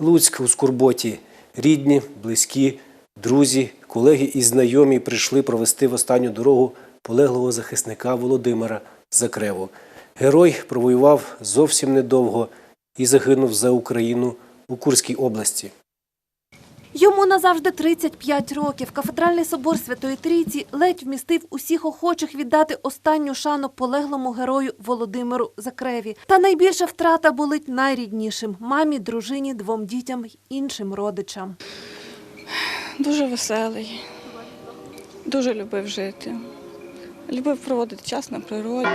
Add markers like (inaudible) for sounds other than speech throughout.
Луцьк у скорботі. Рідні, близькі, друзі, колеги і знайомі прийшли провести в останню дорогу полеглого захисника Володимира Закреву. Герой провоював зовсім недовго і загинув за Україну у Курській області. Йому назавжди 35 років. Кафедральний собор Святої Трійці ледь вмістив усіх охочих віддати останню шану полеглому герою Володимиру Закреві. Та найбільша втрата болить найріднішим мамі, дружині, двом дітям іншим родичам. Дуже веселий, дуже любив жити, любив проводити час на природі,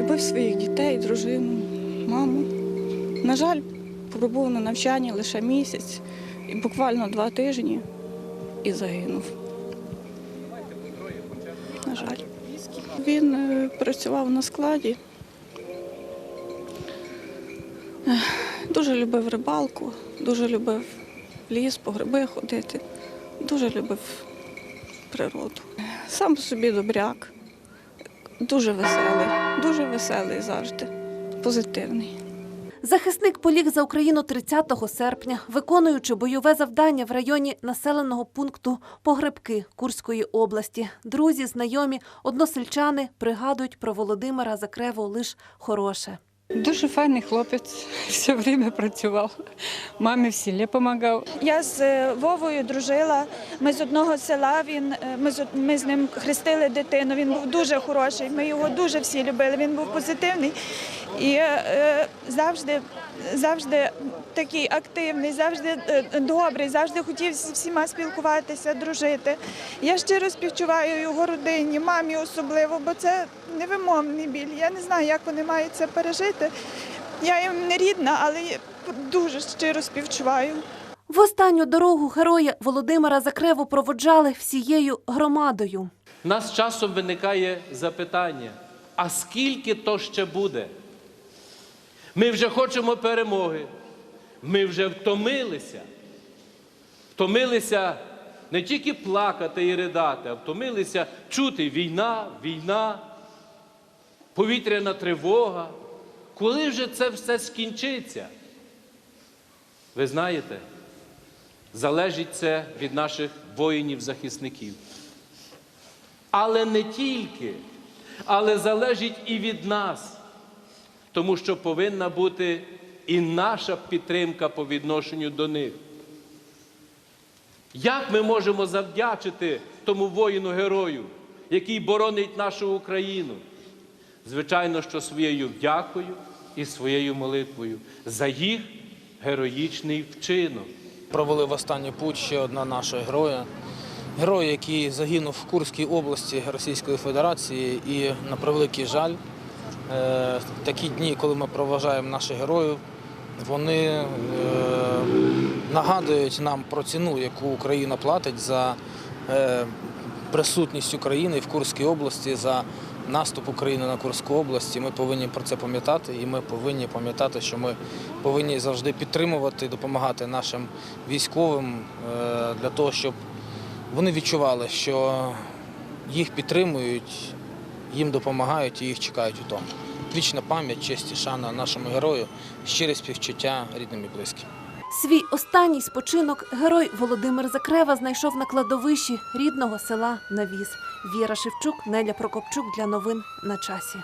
любив своїх дітей, дружину, маму. На жаль, пробув на навчанні лише місяць і буквально два тижні і загинув. На жаль. Він е, працював на складі. Дуже любив рибалку, дуже любив ліс, по гриби ходити. Дуже любив природу. Сам собі добряк, дуже веселий, дуже веселий завжди, позитивний. Захисник поліг за Україну 30 серпня, виконуючи бойове завдання в районі населеного пункту Погребки Курської області. Друзі, знайомі, односельчани пригадують про Володимира Закреву лиш хороше. Дуже файний хлопець, (laughs) все время працював. Мамі в селі допомагав. Я з е, Вовою дружила. Ми з одного села. Він е, ми з, ми з ним хрестили дитину. Він був дуже хороший. Ми його дуже всі любили. Він був позитивний і е, завжди, завжди такий активний, завжди е, добрий, завжди хотів з всіма спілкуватися, дружити. Я щиро співчуваю його родині, мамі особливо, бо це невимовний біль. Я не знаю, як вони мають це пережити. Я їм не рідна, але дуже щиро співчуваю. В останню дорогу героя Володимира Закреву проводжали всією громадою. У нас часом виникає запитання: а скільки то ще буде? Ми вже хочемо перемоги. Ми вже втомилися. Втомилися не тільки плакати і ридати, а втомилися чути війна, війна, повітряна тривога. Коли вже це все скінчиться? Ви знаєте, залежить це від наших воїнів-захисників. Але не тільки, але залежить і від нас, тому що повинна бути і наша підтримка по відношенню до них. Як ми можемо завдячити тому воїну-герою, який боронить нашу Україну? Звичайно, що своєю вдякою і своєю молитвою за їх героїчний вчинок. Провели в останній путь ще одна наша героя. Герой, який загинув в Курській області Російської Федерації, і на превеликий жаль, такі дні, коли ми проважаємо наших героїв, вони е, нагадують нам про ціну, яку Україна платить за е, присутність України в Курській області, за наступ України на Курську область. Ми повинні про це пам'ятати, і ми повинні пам'ятати, що ми повинні завжди підтримувати, допомагати нашим військовим е, для того, щоб вони відчували, що їх підтримують, їм допомагають і їх чекають у тому. Вічна пам'ять, честь і шана нашому герою, щире співчуття рідним і близьким. Свій останній спочинок герой Володимир Закрева знайшов на кладовищі рідного села Навіз. Віра Шевчук, Неля Прокопчук для новин на часі.